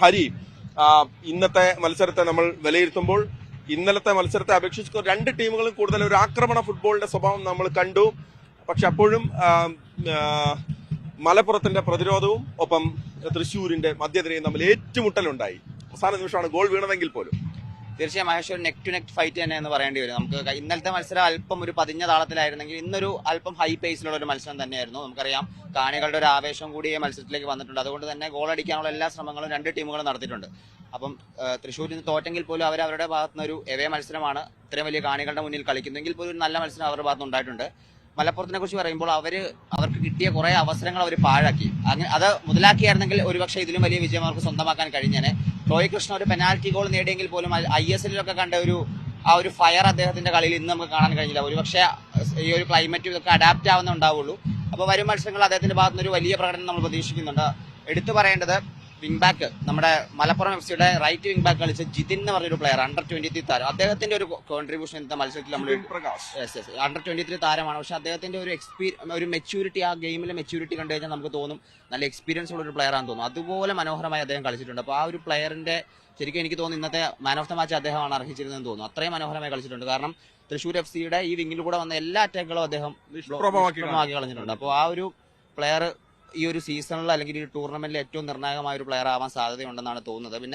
ഹരി ഇന്നത്തെ മത്സരത്തെ നമ്മൾ വിലയിരുത്തുമ്പോൾ ഇന്നലത്തെ മത്സരത്തെ അപേക്ഷിച്ച് രണ്ട് ടീമുകളും കൂടുതൽ ഒരു ആക്രമണ ഫുട്ബോളിന്റെ സ്വഭാവം നമ്മൾ കണ്ടു. പക്ഷെ അപ്പോഴും മലപ്പുറത്തിന്റെ പ്രതിരോധവും ഒപ്പം തൃശ്ശൂരിന്റെ മധ്യനിരയും തമ്മിൽ ഏറ്റുമുട്ടലുണ്ടായി. അവസാന നിമിഷമാണ് ഗോൾ വീണതെങ്കിൽ പോലും. തീർച്ചയായും മഹേഷ് ഒരു നെക്ക് ടു നെക്ക് ഫൈറ്റ് തന്നെ എന്ന് പറയേണ്ടി വരും. നമുക്ക് ഇന്നലത്തെ മത്സരം അല്പം ഒരു പതിഞ്ഞ താളത്തിലായിരുന്നെങ്കിൽ ഇന്നൊരു അല്പം ഹൈ പേസിലുള്ള ഒരു മത്സരം തന്നെയായിരുന്നു. നമുക്കറിയാം കാണികളുടെ ഒരു ആവേശം കൂടി ഈ മത്സരത്തിലേക്ക് വന്നിട്ടുണ്ട്. അതുകൊണ്ട് തന്നെ ഗോൾ അടിക്കാനുള്ള എല്ലാ ശ്രമങ്ങളും രണ്ട് ടീമുകളും നടത്തിയിട്ടുണ്ട്. അപ്പം തൃശ്ശൂരിൽ നിന്ന് തോറ്റെങ്കിൽ പോലും അവർ അവരുടെ ഭാഗത്തുനിന്ന് ഒരു എവേ മത്സരമാണ് ഇത്രയും വലിയ കാണികളുടെ മുന്നിൽ കളിക്കുന്നെങ്കിൽ പോലും ഒരു നല്ല മത്സരം അവരുടെ ഭാഗത്തുനിന്ന് ഉണ്ടായിട്ടുണ്ട്. മലപ്പുറത്തിനെ കുറിച്ച് പറയുമ്പോൾ അവർ അവർക്ക് കിട്ടിയ കുറെ അവസരങ്ങൾ അവർ പാഴാക്കി. അങ്ങനെ അത് മുതലാക്കിയായിരുന്നെങ്കിൽ ഒരുപക്ഷെ ഇതിലും വലിയ വിജയം അവർക്ക് സ്വന്തമാക്കാൻ കഴിഞ്ഞേനെ. റോയ് കൃഷ്ണ ഒരു പെനാൽറ്റി ഗോൾ നേടിയെങ്കിൽ പോലും ഐ എസ് എല്ലിലൊക്കെ കണ്ട ഒരു ആ ഒരു ഫയർ അദ്ദേഹത്തിന്റെ കളിയിൽ ഇന്ന് നമുക്ക് കാണാൻ കഴിഞ്ഞില്ല. ഒരുപക്ഷെ ഈ ഒരു ക്ലൈമറ്റ് ഇതൊക്കെ അഡാപ്റ്റ് ആവുന്നുണ്ടാവുള്ളൂ അപ്പോൾ വരും മത്സരങ്ങൾ അദ്ദേഹത്തിന്റെ ഭാഗത്തുനിന്ന് ഒരു വലിയ പ്രകടനം നമ്മൾ പ്രതീക്ഷിക്കുന്നുണ്ട്. എടുത്തു പറയേണ്ടത് വിംഗ് ബാക്ക് നമ്മുടെ മലപ്പുറം എഫ് സിയുടെ റൈറ്റ് വിംഗ് ബാക്ക് കളിച്ച ജിതിൻ എന്ന് പറഞ്ഞൊരു പ്ലെയർ അണ്ടർ ട്വന്റി ത്രീ. താരം അദ്ദേഹത്തിന്റെ ഒരു കോൺട്രിബ്യൂഷൻ ഇന്നത്തെ മത്സരത്തിൽ നമ്മൾ അണ്ടർ ട്വന്റി ത്രീ താരമാണ്. പക്ഷെ അദ്ദേഹത്തിന്റെ ഒരു എക്സ്പീ ഒരു മെച്യൂരിറ്റി ആ ഗെയിമിലെ മെച്യൂരിറ്റി കണ്ടു കഴിഞ്ഞാൽ നമുക്ക് തോന്നും നല്ല എക്സ്പീരിയൻസ് ഉള്ള ഒരു പ്ലെയർ ആണെന്ന് തോന്നും അതുപോലെ മനോഹരമായി അദ്ദേഹം കളിച്ചിട്ടുണ്ട്. അപ്പോൾ ആ ഒരു പ്ലെയറിന്റെ ശരിക്കും എനിക്ക് തോന്നുന്നു ഇന്നത്തെ മാൻ ഓഫ് ദ മാച്ച് അദ്ദേഹമാണ് അർഹിച്ചിരുന്നതെന്ന് തോന്നുന്നു. അത്രയും മനോഹരമായി കളിച്ചിട്ടുണ്ട്. കാരണം തൃശൂർ എഫ് സിയുടെ ഈ വിങ്ങിൽ കൂടെ വന്ന എല്ലാ അറ്റാക്കുകളും അദ്ദേഹം കളഞ്ഞിട്ടുണ്ട്. അപ്പോൾ ആ ഒരു പ്ലെയർ ഈ ഒരു സീസണിൽ അല്ലെങ്കിൽ ഈ ടൂർണമെന്റിൽ ഏറ്റവും നിർണായകമായ ഒരു പ്ലെയർ ആവാൻ സാധ്യതയുണ്ടെന്നാണ് തോന്നുന്നത്. പിന്നെ